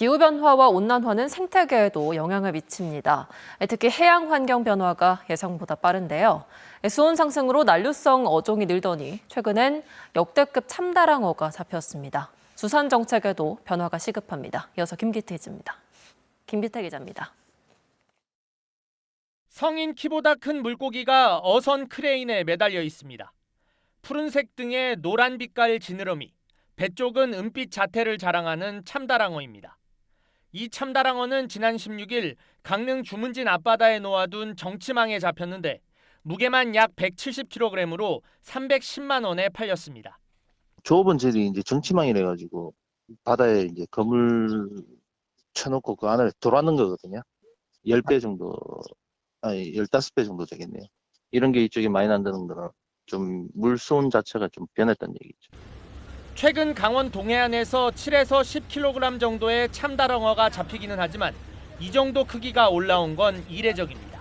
기후변화와 온난화는 생태계에도 영향을 미칩니다. 특히 해양 환경 변화가 예상보다 빠른데요. 수온 상승으로 난류성 어종이 늘더니 최근엔 역대급 참다랑어가 잡혔습니다. 수산 정책에도 변화가 시급합니다. 이어서 김기태 기자입니다. 김기태 기자입니다. 성인 키보다 큰 물고기가 어선 크레인에 매달려 있습니다. 푸른색 등의 노란 빛깔 지느러미, 배 쪽은 은빛 자태를 자랑하는 참다랑어입니다. 이 참다랑어는 지난 16일 강릉 주문진 앞바다에 놓아둔 정치망에 잡혔는데 무게만 약 170kg으로 310만 원에 팔렸습니다. 조업원들이 이제 정치망이래 가지고 바다에 이제 그물 쳐놓고 그 안을 돌아는 거거든요. 10배 정도, 아니 15배 정도 되겠네요. 이런 게 이쪽에 많이 난다는 거는 좀 물수온 자체가 좀 변했다는 얘기죠. 최근 강원 동해안에서 7에서 10kg 정도의 참다랑어가 잡히기는 하지만 이 정도 크기가 올라온 건 이례적입니다.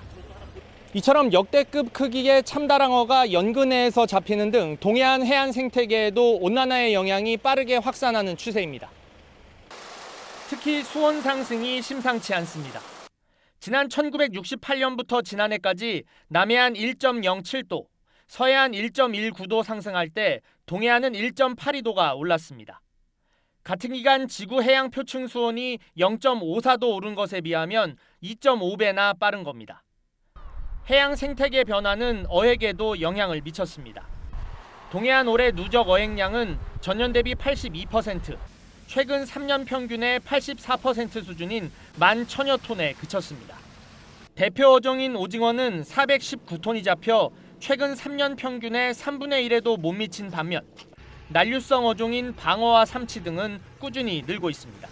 이처럼 역대급 크기의 참다랑어가 연근해에서 잡히는 등 동해안 해안 생태계에도 온난화의 영향이 빠르게 확산하는 추세입니다. 특히 수온 상승이 심상치 않습니다. 지난 1968년부터 지난해까지 남해안 1.07도, 서해안 1.19도 상승할 때 동해안은 1.82도가 올랐습니다. 같은 기간 지구 해양 표층 수온이 0.54도 오른 것에 비하면 2.5배나 빠른 겁니다. 해양 생태계 변화는 어획에도 영향을 미쳤습니다. 동해안 올해 누적 어획량은 전년 대비 82%, 최근 3년 평균의 84% 수준인 1만 천여 톤에 그쳤습니다. 대표 어종인 오징어는 419톤이 잡혀 최근 3년 평균의 3분의 1에도 못 미친 반면 난류성 어종인 방어와 삼치 등은 꾸준히 늘고 있습니다.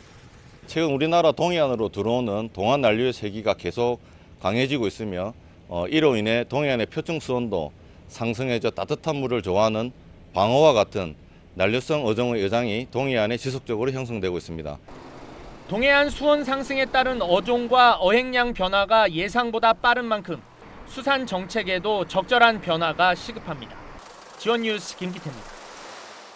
최근 우리나라 동해안으로 들어오는 동안 난류의 세기가 계속 강해지고 있으며 어, 이로 인해 동해안의 표층 수온도 상승해져 따뜻한 물을 좋아하는 방어와 같은 난류성 어종의 여장이 동해안에 지속적으로 형성되고 있습니다. 동해안 수온 상승에 따른 어종과 어획량 변화가 예상보다 빠른 만큼 수산 정책에도 적절한 변화가 시급합니다. 지원 뉴스 김기태입니다.